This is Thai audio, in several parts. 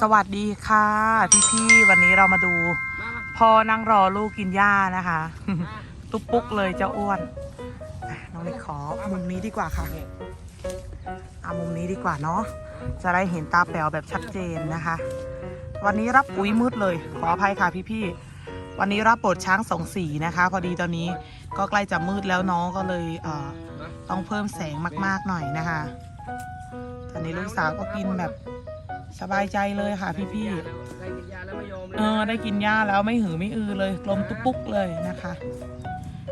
สวัสดีค่ะ พี่พี่ๆวันนี้เรามาดูพ่อนั่งรอลูกกินหญ้านะคะ ตุ๊บปุ๊กเลยเจ้าอ้วนอะน้องนิกขอมุมนี้ดีกว่าค่ะเอามุมนี้ดีกว่าเนาะจะได้เห็นตาแป๋วแบบชัดเจนนะคะ วันนี้รับอุ้ยมืดเลย ขออภัยค่ะพี่พี่ๆวันนี้รับโปรดช้างสองสีนะคะ พอดีตอนนี้ก็ใกล้จะมืดแล้วเน้องก็เลยเอ่อต้องเพิ่มแสงมาก ๆ หน่อยนะคะ ตอนนี้ลูกสาวก็กินแบบ สบายใจเลยค่ะพี่พี่ๆได้กินยาแล้วไม่ยอมเลยเออได้กินหญ้าแล้วไม่หือไม่อือเลยกลมตุ๊กปุ๊กเลยนะคะ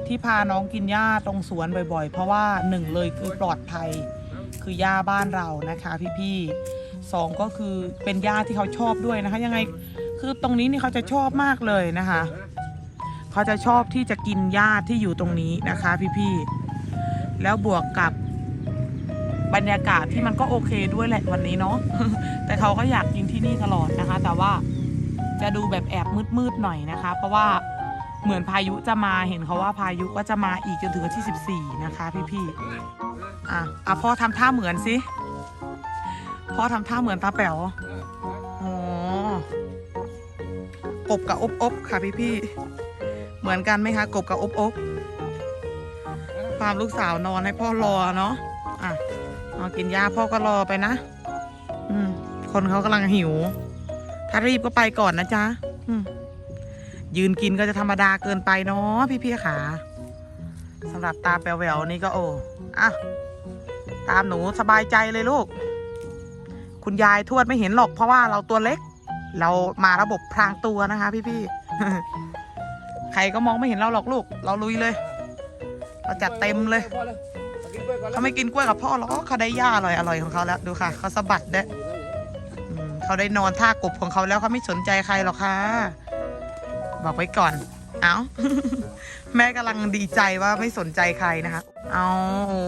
ที่พาน้องกินหญ้าตรงสวนบ่อยๆ เพราะว่าหนึ่งเลยคือปลอดภัย คือหญ้าบ้านเรานะคะพี่ๆสองก็คือเป็นหญ้าที่เขาชอบด้วยนะคะ ยังไงคือตรงนี้นี่เขาจะชอบมากเลยนะคะ เขาจะชอบที่จะกินหญ้าที่อยู่ตรงนี้นะคะ พี่ๆแล้วบวกกับ บรรยากาศที่มันก็โอเคด้วยแหละวันนี้เนาะแต่เขาก็อยากกินที่นี่ตลอดนะคะ แต่ว่าจะดูแบบแอบมืดๆหน่อยนะคะ เพราะว่าเหมือนพายุจะมาเห็นเขาว่าพายุก็จะมาอีกจนถึงวันที่ 14 นะคะ พี่ๆอะอะพ่อทำท่าเหมือนสิพ่อทำท่าเหมือนตาแป๋วอ๋อกบกับอบอบค่ะพี่ๆเหมือนกันไหมคะ กบกับอบอบความลูกสาวนอนให้พ่อรอเนาะากินยาพ่อก็รอไปนะ อืม คนเขากำลังหิว ถ้ารีบก็ไปก่อนนะจ๊ะ อืม ยืนกินก็จะธรรมดาเกินไปเนาะพี่ๆขาสำหรับตาแปวแววนี่ก็โอ้อะตามหนูสบายใจเลยลูก คุณยายทวดไม่เห็นหรอก เพราะว่าเราตัวเล็ก เรามาระบบพรางตัวนะคะ พี่ๆใครก็มองไม่เห็นเราหรอกลูก เราลุยเลย เราจัดเต็มเลย เขาไม่กินกล้วยกับพ่อหรอกเขาได้หญ้าอร่อยอร่อยของเขาแล้วดูค่ะเขาสะบัดเด้เขาได้นอนท่ากบของเขาแล้วเขาไม่สนใจใครหรอกค่ะ บอกไว้ก่อน เอาแม่กำลังดีใจว่าไม่สนใจใครนะคะ เอาโอ้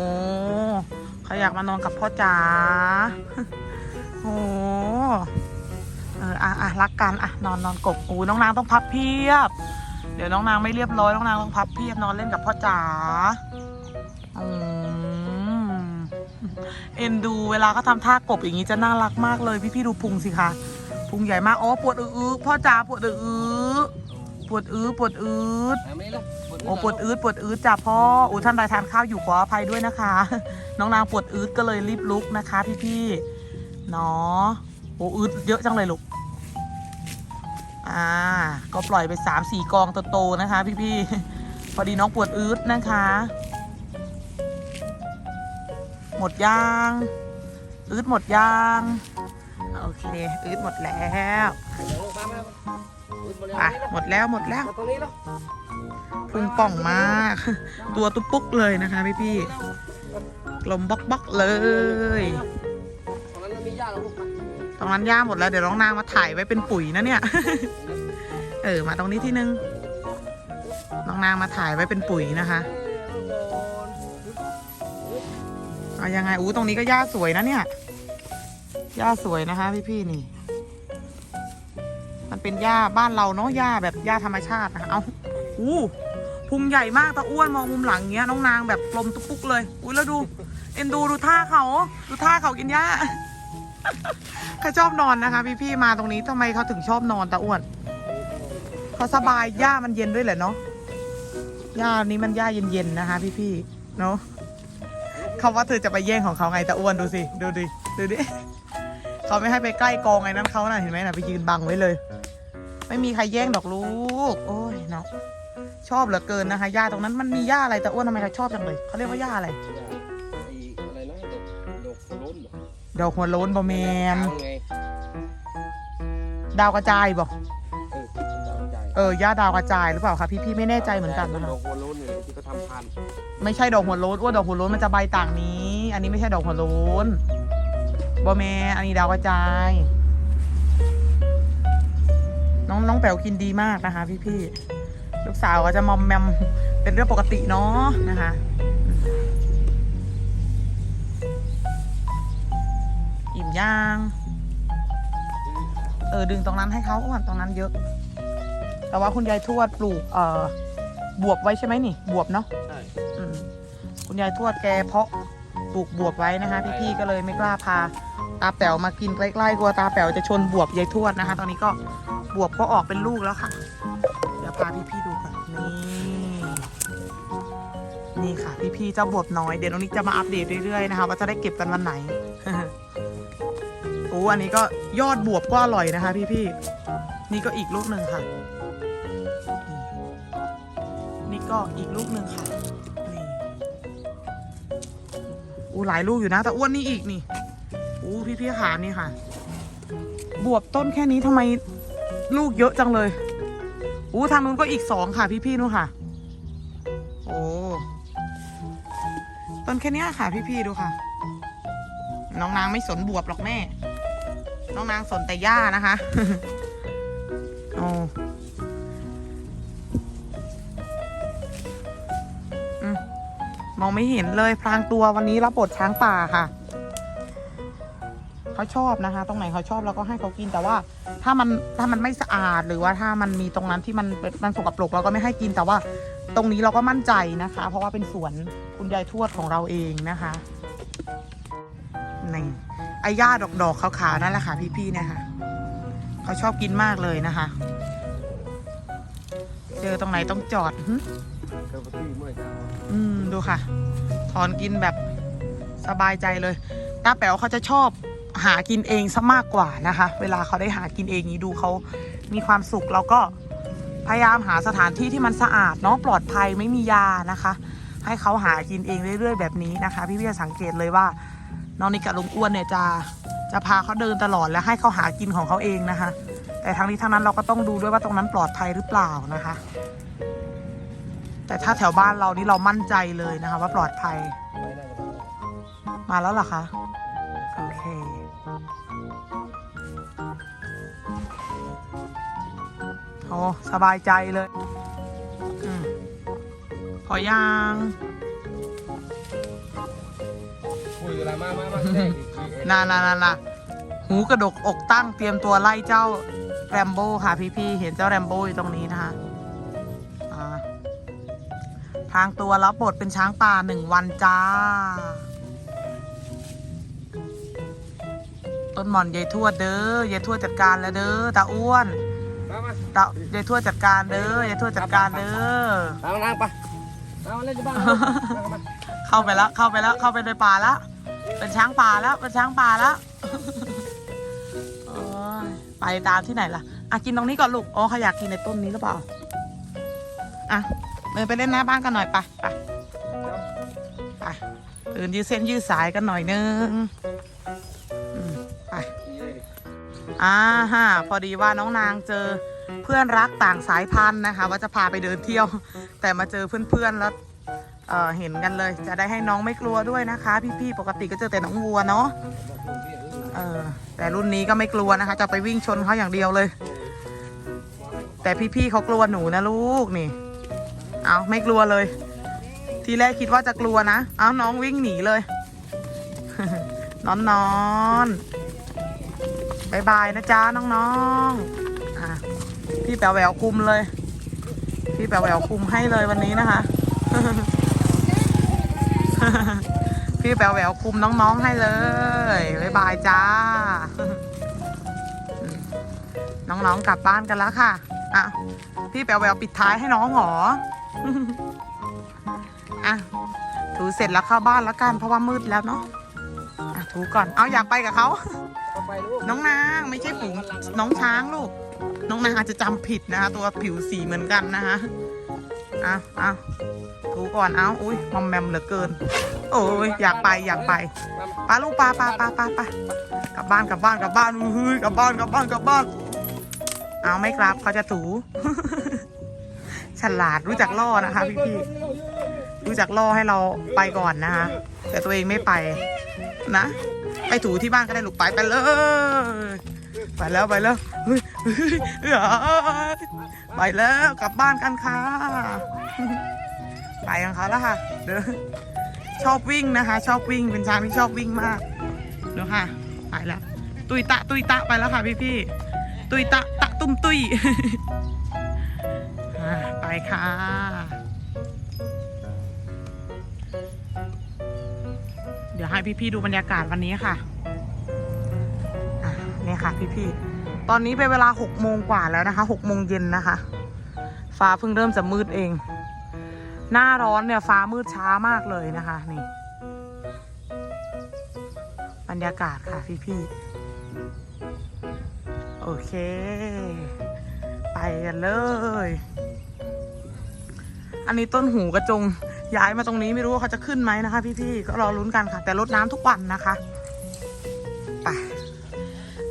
เขาอยากมานอนกับพ่อจ๋าโอ้เอออะอะรักกันอะนอนนอนกบอูน้องนางต้องพับเพียบ เดี๋ยวน้องนางไม่เรียบร้อยน้องนางต้องพับเพียบนอนเล่นกับพ่อจ๋า เอ็นดูเวลาเขาทำท่ากบอย่างนี้จะน่ารักมากเลยพี่พี่ดูพุงสิคะพุงใหญ่มากอ๋อปวดอื้อพ่อจ๋าปวดอื้อปวดอื้อปวดอื้อไม่เลยโอ้ปวดอื้อปวดอื้อจ้ะพ่ออู้ท่านใดทานข้าวอยู่ขออภัยด้วยนะคะ น้องนางปวดอื้อก็เลยรีบลุกนะคะพี่พี่เนาะโอ้อื้อเยอะจังเลยลูกอ่าก็ปล่อยไปสามสี่กองโตๆนะคะ พี่พี่ๆพอดีน้องปวดอื้อนะคะ หมดยางอืดหมดยางโอเคอืดหมดแล้วอะหมดแล้วหมดแล้วตรงนี้แล้วพุงป่องมาก ตัวตุ๊บปุ๊กเลยนะคะพี่พี่ๆกลมบ๊อกบอกเลย ตรงนั้นมีหญ้าแล้วลูกตรงนั้นย่าหมดแล้ว เดี๋ยวน้องนางมาถ่ายไว้เป็นปุ๋ยนะเนี่ย เออ มาตรงนี้ที่นึง น้องนางมาถ่ายไว้เป็นปุ๋ยนะคะ เอายังไงอู้ตรงนี้ก็หญ้าสวยนะเนี่ยหญ้าสวยนะคะพี่พี่ๆนี่ มันเป็นหญ้าบ้านเราเนาะหญ้าแบบหญ้าธรรมชาตินะคะเอาอู้พุงใหญ่มากตาอ้วนมองมุมหลังเงี้ยน้องนางแบบกลมตุ๊กปุ๊กเลยอุ้ยแล้วดู เอ็นดูดูท่าเขาดูท่าเขากินหญ้าเขาชอบนอนนะคะ พี่ๆมาตรงนี้ทำไมเขาถึงชอบนอนตาอ้วนเขาสบายหญ้ามันเย็นด้วยแหละเนาะหญ้านี้มันหญ้าเย็นๆนะคะ พี่ๆเนาะ เขาว่าเธอจะไปแย่งของเขาไงตาอ้วนดูสิ ดูดิ ดูดิ เขาไม่ให้ไปใกล้กองไอ้นั้นเขาน่ะเห็นไหมน่ะไปยืนบังไว้เลย ไม่มีใครแย่งดอกลูก โอ้ยเนาะชอบเหลือเกินนะคะหญ้าตรงนั้นมันมีหญ้าอะไรตาอ้วนทำไมเขาชอบจังเลยเขาเรียกว่าหญ้าอะไรไอ้อะไรนะดอกดอกโล้นเหรอดอกหัวโล้นบอแมนเอาไงดาวกระจายบอกเออดาวใจเออย่าดาวกระจายหรือเปล่าคะพี่พี่ไม่แน่ใจเหมือนกันนะคะดอกหัวโล้นเนี่ยที่เขาทำพันธุ์ ไม่ใช่ดอกหัวโล้นอ้วนดอกหัวโล้นมันจะใบต่างนี้ อันนี้ไม่ใช่ดอกหัวโล้นบอแมอันนี้ดาวกระจาย น้องน้องแป๋วกินดีมากนะคะ พี่พี่ลูกสาวก็จะมอมแมมเป็นเรื่องปกติเนาะนะคะอิ่มย่าง เออดึงตรงนั้นให้เขาอ้วนตรงนั้นเยอะ แต่ว่าคุณยายทวดปลูก เอ่อ บวบไว้ใช่ไหมนี่ บวบเนาะใช่อืมคุณยายทวดแกเพาะปลูกบวบไว้นะคะ พี่ๆก็เลยไม่กล้าพา ตาแป๋วมากินใกล้ๆกลัวตาแป๋วจะชนบวบยายทวดนะคะ ตอนนี้ก็บวบก็ออกเป็นลูกแล้วค่ะ เดี๋ยวพาพี่ๆดูกันนี่นี่ค่ะ พี่ๆเจ้าบวบน้อยเดี๋ยวน้องนิกจะมาอัปเดตเรื่อยๆนะคะ ว่าจะได้เก็บกันวันไหนโอ้อันนี้ก็ยอดบวบก็อร่อยนะคะ พี่ๆนี่ก็อีกลูกหนึ่งค่ะนี่ ก็อีกลูกหนึ่งค่ะนี่อู้หลายลูกอยู่นะ แต่อ้วนนี่อีกนี่อู้พี่พี่ๆขานี่ค่ะ บวบต้นแค่นี้ทำไมลูกเยอะจังเลยอู้ทางนู้นก็อีกสองค่ะ พี่พี่ๆนู้นค่ะ โอ้ต้นแค่นี้ค่ะ พี่พี่ๆดูค่ะ น้องนางไม่สนบวบหรอกแม่ น้องนางสนแต่หญ้านะคะโอ้ มองไม่เห็นเลยพรางตัววันนี้รับบทช้างป่าค่ะเขาชอบนะคะ ตรงไหนเขาชอบเราก็ให้เขากินแต่ว่า ถ้ามันถ้ามันไม่สะอาดหรือว่าถ้ามันมีตรงนั้นที่มันมันสกปรกเราก็ไม่ให้กินแต่ว่า ตรงนี้เราก็มั่นใจนะคะ เพราะว่าเป็นสวนคุณยายทวดของเราเองนะคะนี่ไอ้หญ้าดอกๆขาวๆนั่นแหละค่ะ พี่ๆเนี่ยค่ะเขาชอบกินมากเลยนะคะ เจอตรงไหนต้องจอด หึเจ้าพี่เมื่อเช้าอืมดูค่ะ ถอนกินแบบสบายใจเลยตาแป๋วเขาจะชอบหากินเองซะมากกว่านะคะ เวลาเขาได้หากินเองนี้ดูเขามีความสุขเราก็พยายามหาสถานที่ที่มันสะอาดเนาะปลอดภัยไม่มียานะคะ ให้เขาหากินเองเรื่อยๆแบบนี้นะคะ พี่พี่จะสังเกตเลยว่า น้องนิกกับลุงอ้วนเนี่ยจะจะพาเขาเดินตลอดและให้เขาหากินของเขาเองนะคะ แต่ทั้งนี้ทั้งนั้นเราก็ต้องดูด้วยว่าตรงนั้นปลอดภัยหรือเปล่านะคะ แต่ถ้าแถวบ้านเรานี่เรามั่นใจเลยนะคะว่าปลอดภัยไปได้กันแล้วมาแล้วเหรอคะ โอเค โอ้สบายใจเลยอมพอย่างคุยเวลามามามาแจ้งอีกทีเอ็นนานานานาหูกระดกอกตั้งเตรียมตัวไล่เจ้าแรมโบ้ค่ะพี่ๆ เห็นเจ้าแรมโบ้อยู่ตรงนี้นะคะอ่า ทางตัวรับบทเป็นช้างป่าหนึ่งวันจ้า ต้นหม่อนยายทวดเด้อยายทวดจัดการแล้วเด้อตาอ้วนมามาตายายทวดจัดการเด้อยายทวดจัดการเด้อเอานั่งไปเอาเล่นที่บ้านนั่งมาเข้าไปแล้วเข้าไปแล้วเข้าไปในป่าแล้วเป็นช้างป่าแล้วเป็นช้างป่าแล้วโอ้ยไปตามที่ไหนล่ะอะกินตรงนี้ก่อนลูกอ๋อเขาอยากกินในต้นนี้หรือเปล่าอะ เดินไปเล่นหน้าบ้านกันหน่อยไปไปไปตื่นยืดเส้นยืดสายกันหน่อยนึงไปอ่าฮะพอดีว่าน้องนางเจอเพื่อนรักต่างสายพันธุ์นะคะ ว่าจะพาไปเดินเที่ยว แต่มาเจอเพื่อนๆแล้วเอ่อเห็นกันเลย จะได้ให้น้องไม่กลัวด้วยนะคะ พี่ๆปกติก็เจอแต่น้องวัวเนาะเออแต่รุ่นนี้ก็ไม่กลัวนะคะ จะไปวิ่งชนเขาอย่างเดียวเลย แต่พี่ๆเขากลัวหนูนะลูกนี่ เอาไม่กลัวเลย ทีแรกคิดว่าจะกลัวนะ เอาน้องวิ่งหนีเลย นอนนอนบายบายนะจ๊ะน้องๆอะพี่แป๋วแหววคุมเลย พี่แป๋วแหววคุมให้เลยวันนี้นะคะ พี่แป๋วแหววคุมน้องๆให้เลยบายบายจ้า น้องๆกลับบ้านกันแล้วค่ะ อะ พี่แป๋วแหววปิดท้ายให้น้องหรอ อะถูเสร็จแล้วเข้าบ้านแล้วกันเพราะว่ามืดแล้วเนาะอะถูก่อนเอาอยากไปกับเขาเอาไปลูกน้องนางไม่ใช่ฝูงน้องช้างลูก น้องนางอาจจะจำผิดนะคะตัวผิวสีเหมือนกันนะคะเอาเอาถูก่อนเอาอุ้ยมอมแมมเหลือเกิน โอ้ยอยากไปอยากไปปาลูกปาปาปาปาปากลับบ้านกลับบ้านกลับบ้านอุ้ยกลับบ้านกลับบ้านกลับบ้าน เอาไม่ครับเขาจะถู ฉลาดรู้จักล่อนะคะพี่พี่ๆรู้จักล่อให้เราไปก่อนนะคะ แต่ตัวเองไม่ไปนะ ไปถูที่บ้านก็ได้ลูกไปไปเลยไปแล้วไปแล้วไปแล้วกลับบ้านกันค่ะ ไปกันเขาแล้วค่ะ เด้อชอบวิ่งนะคะ ชอบวิ่งเป็นช้างที่ชอบวิ่งมากเดี๋ยวค่ะ ไปแล้ว ตุยตะตุยตะไปแล้วค่ะพี่พี่ๆตุยตะตะตุ้มตุย ไปค่ะ เดี๋ยวให้พี่ๆดูบรรยากาศวันนี้ค่ะนี่ค่ะพี่ๆตอนนี้เป็นเวลาหกโมงกว่าแล้วนะคะหกโมงเย็นนะคะ ฟ้าเพิ่งเริ่มจะมืดเอง หน้าร้อนเนี่ยฟ้ามืดช้ามากเลยนะคะ นี่ บรรยากาศค่ะพี่ๆโอเค ไปกันเลย อันนี้ต้นหูกระจง ย้ายมาตรงนี้ไม่รู้ว่าเขาจะขึ้นไหมนะคะ พี่ๆก็รอลุ้นกันค่ะ แต่รดน้ำทุกวันนะคะไป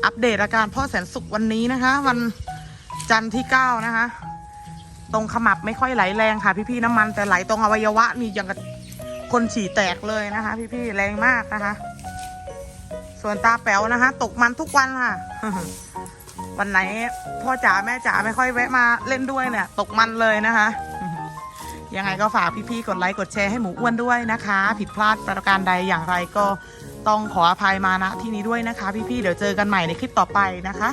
อัปเดตอาการพ่อแสนสุขวันนี้นะคะ วันจันทร์ที่9นะคะ ตรงขมับไม่ค่อยไหลแรงค่ะ พี่ๆน้ำมันแต่ไหลตรงอวัยวะนี่ยังกับคนฉี่แตกเลยนะคะ พี่ๆแรงมากนะคะ ส่วนตาแป๋วนะคะ ตกมันทุกวันค่ะวันไหนพ่อจ๋าแม่จ๋าไม่ค่อยแวะมาเล่นด้วยเนี่ย ตกมันเลยนะคะ ยังไงก็ฝากพี่ๆ กดไลค์ กดแชร์ให้หมูอ้วนด้วยนะคะ ผิดพลาดประการใดอย่างไรก็ต้องขออภัยมาณที่นี้ด้วยนะคะ พี่ๆ เดี๋ยวเจอกันใหม่ในคลิปต่อไปนะคะ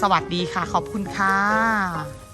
สวัสดีค่ะ ขอบคุณค่ะ